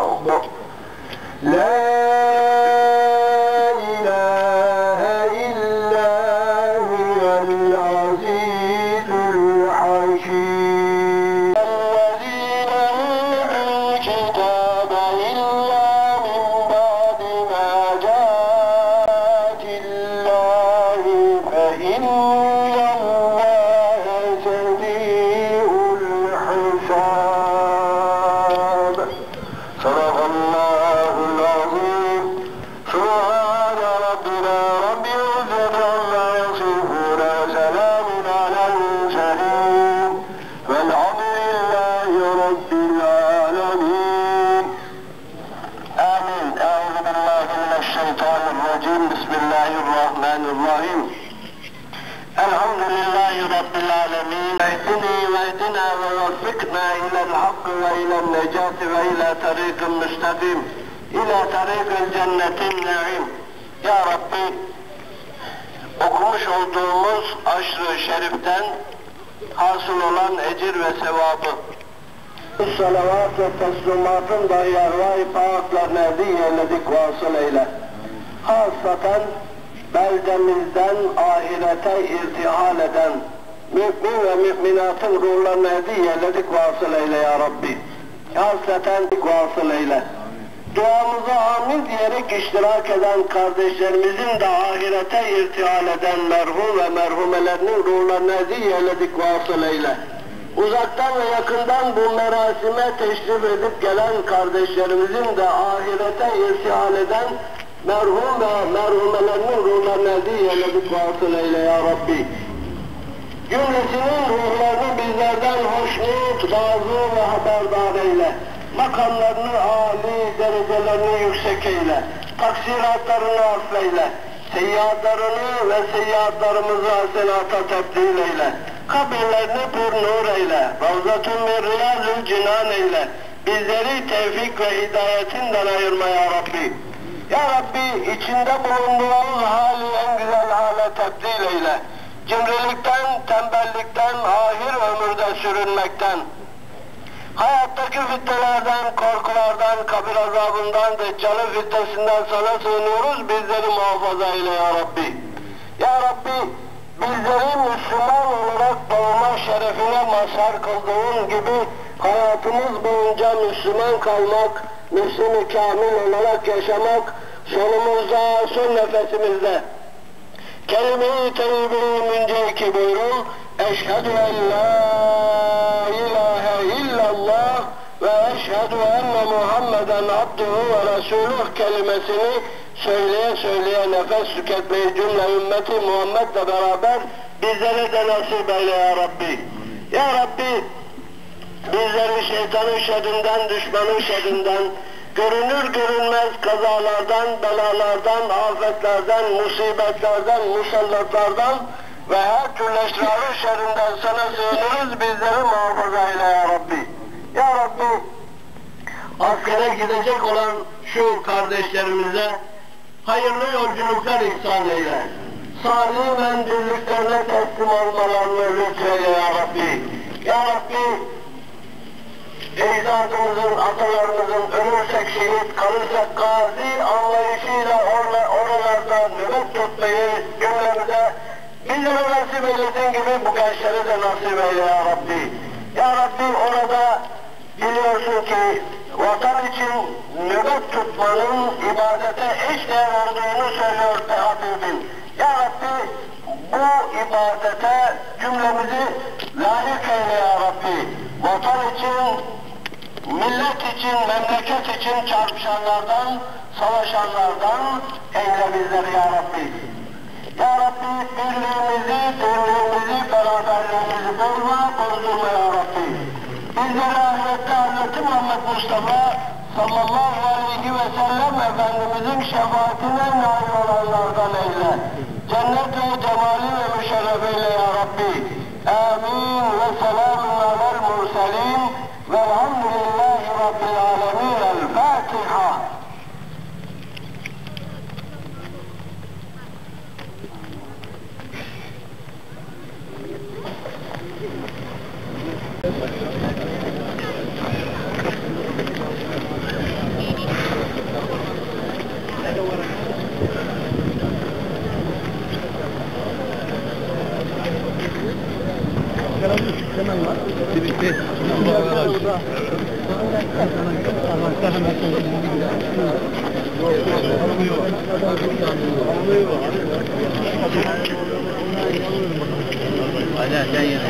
بالقسط لا صدق الله اهدني واهدنا ووفقنا إلى الحق وإلى النجاة وإلى طريق مستقيم إلى طريق الجنة النعيم Ya Rabbi okumuş olduğumuz aşrı şeriften hasıl olan ecir ve sevabı salavat ve teslimatın dahi arvah-i paaklarına hediye eyledik vasıl eyle. Hasaten beldemizden ahirete irtihal eden mümin ve müminatın ruhlarına hediye eyledik vasıl eyle ya Rabbi. Hasaten vasıl eyle. Duamıza amin diyerek iştirak eden kardeşlerimizin de ahirete irtihal eden merhum ve merhumelerinin ruhlarına hediye eyledik vasıl eyle. Uzaktan ve yakından bu merasime teşrif edip gelen kardeşlerimizin de ahirete irtihal eden merhum ve merhumelerinin ruhlarına hediye eyledik vasıl eyle ya Rabbi. Cümlesinin ruhlarını bizlerden hoşnut, razı ve haberdar eyle. Makamlarını âli, derecelerini yüksek eyle. Taksiratlarını affeyle. Seyyiatlarını ve seyyiatlarımızı hasenata tebdil eyle. Kabirlerini pür nur eyle. Ravzatun bir riyazül cinan eyle. Bizleri tevfik ve hidayetinden ayırma ya Rabbi. Ya Rabbi içinde bulunduğumuz hali en güzel hale tebdil eyle. Cimrilikten, tembellikten, ahir ömürde sürünmekten, hayattaki fitnelerden, korkulardan, kabir azabından, deccalın fitnesinden sana sığınıyoruz, bizleri muhafaza eyle ya Rabbi. Ya Rabbi, bizleri Müslüman olarak doğma şerefine mazhar kıldığın gibi hayatımız boyunca Müslüman kalmak, Müslüm-i kamil olarak yaşamak, sonumuzda, son nefesimizde kelime-i teyyibeyi münceki buyurun. Eşhedü en la ilahe illallah ve eşhedü enne Muhammeden abduhu ve resuluh kelimesini söyleye söyleye nefes tüketmeyi cümle ümmeti Muhammed'le beraber bizlere de nasip eyle ya Rabbi. Ya Rabbi bizleri şeytanın şerrinden, düşmanın şerrinden, görünür görünmez kazalardan, belalardan, afetlerden, musibetlerden, musallatlardan ve her türlü eşrarın şerrinden sana sığınırız, bizleri muhafaza eyle ya Rabbi. Ya Rabbi, askere gidecek olan şu kardeşlerimize hayırlı yolculuklar ihsan eyle. Salih mendilliklerine teslim olmalarını lütfeyle ya Rabbi. Ya Rabbi, ecdadımızın, atalarımızın ölürsek şehit, kalırsak gazi anlayışıyla orla, oralarda nöbet tutmayı cümlemize bizlere nasip eylesin gibi bu gençlere de nasip eyle ya Rabbi. Ya Rabbi orada biliyorsun ki vatan için nöbet tutmanın ibadete eş değer olduğunu söylüyor Habibim. Ya Rabbi bu ibadete cümlemizi layık eyle ya Rabbi. Vatan için millet için, memleket için çarpışanlardan, savaşanlardan eyle bizleri ya Rabbi. Ya Rabbi birliğimizi, dirliğimizi, beraberliğimizi bozma, bozdurma ya Rabbi. Bizleri ahirette Hazreti Muhammed Mustafa sallallahu aleyhi ve sellem Efendimizin şefaatine nail olanlardan eyle. Cennet ve cemali ve müşerref ya Rabbi. Amin Aynen sen yine.